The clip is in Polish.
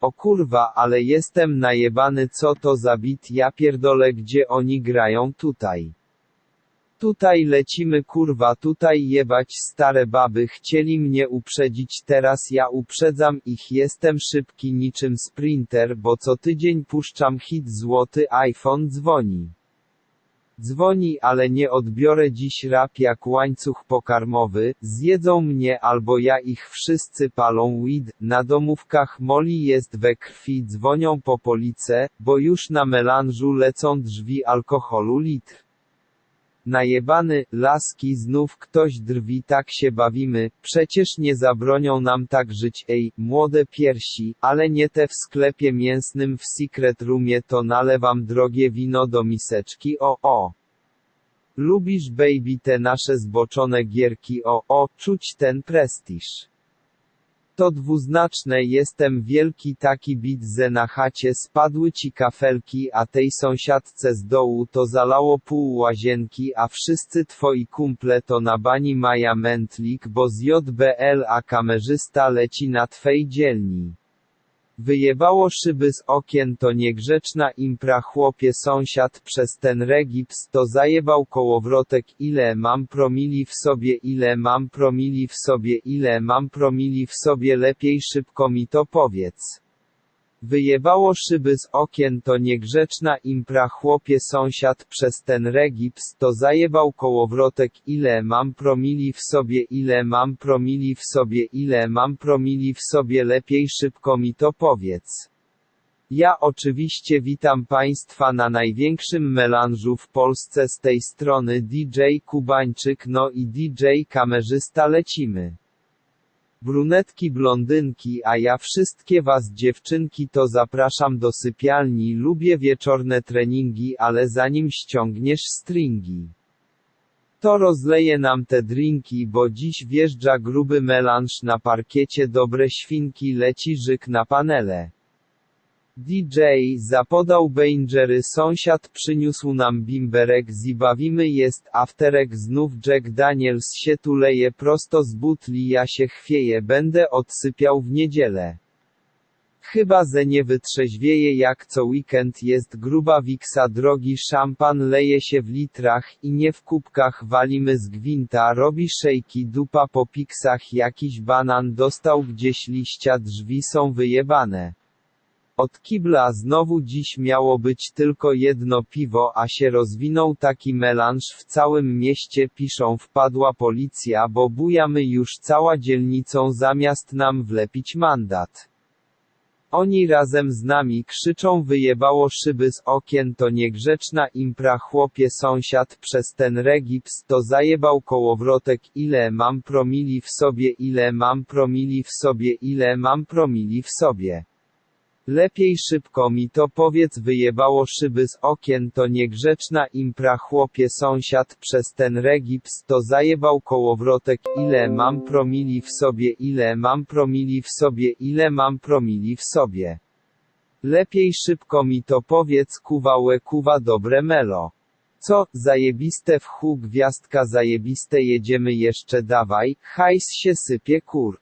O kurwa, ale jestem najebany co to za bit ja pierdolę gdzie oni grają tutaj. Tutaj lecimy kurwa tutaj jebać stare baby chcieli mnie uprzedzić teraz ja uprzedzam ich jestem szybki niczym sprinter bo co tydzień puszczam hit złoty iPhone dzwoni. Dzwoni ale nie odbiorę dziś rap jak łańcuch pokarmowy, zjedzą mnie albo ja ich wszyscy palą weed, na domówkach moli jest we krwi dzwonią po police, bo już na melanżu lecą drzwi alkoholu litr. Najebany, laski znów ktoś drwi tak się bawimy, przecież nie zabronią nam tak żyć ej, młode piersi, ale nie te w sklepie mięsnym w secret roomie to nalewam drogie wino do miseczki o o. Lubisz baby te nasze zboczone gierki o o, czuć ten prestiż. To dwuznaczne jestem wielki taki bit ze na chacie spadły ci kafelki a tej sąsiadce z dołu to zalało pół łazienki a wszyscy twoi kumple to na bani maja mętlik bo z JBL a kamerzysta leci na twej dzielni. Wyjebało szyby z okien to niegrzeczna impra chłopie sąsiad przez ten regips to zajebał kołowrotek ile mam promili w sobie ile mam promili w sobie ile mam promili w sobie lepiej szybko mi to powiedz. Wyjebało szyby z okien to niegrzeczna impra chłopie sąsiad przez ten regips to zajebał kołowrotek ile mam promili w sobie ile mam promili w sobie ile mam promili w sobie lepiej szybko mi to powiedz. Ja oczywiście witam Państwa na największym melanżu w Polsce z tej strony DJ Kubańczyk no i DJ kamerzysta lecimy. Brunetki blondynki a ja wszystkie was dziewczynki to zapraszam do sypialni lubię wieczorne treningi ale zanim ściągniesz stringi. To rozleje nam te drinki bo dziś wjeżdża gruby melanż na parkiecie dobre świnki leci żyk na panele. DJ zapodał Bangery sąsiad przyniósł nam bimberek zibawimy jest afterek znów Jack Daniels się tu leje prosto z butli ja się chwieję będę odsypiał w niedzielę. Chyba ze nie wytrzeźwieje jak co weekend jest gruba wiksa drogi szampan leje się w litrach i nie w kubkach walimy z gwinta robi szejki dupa po piksach jakiś banan dostał gdzieś liścia drzwi są wyjebane. Od kibla znowu dziś miało być tylko jedno piwo a się rozwinął taki melanż w całym mieście piszą wpadła policja bo bujamy już cała dzielnicą zamiast nam wlepić mandat. Oni razem z nami krzyczą wyjebało szyby z okien to niegrzeczna impra chłopie sąsiad przez ten regips to zajebał kołowrotek ile mam promili w sobie ile mam promili w sobie ile mam promili w sobie. Lepiej szybko mi to powiedz wyjebało szyby z okien to niegrzeczna impra chłopie sąsiad przez ten regips to zajebał kołowrotek ile mam promili w sobie ile mam promili w sobie ile mam promili w sobie. Lepiej szybko mi to powiedz kuwałe kuwa dobre melo. Co, zajebiste w chu gwiazdka zajebiste jedziemy jeszcze dawaj, hajs się sypie kur.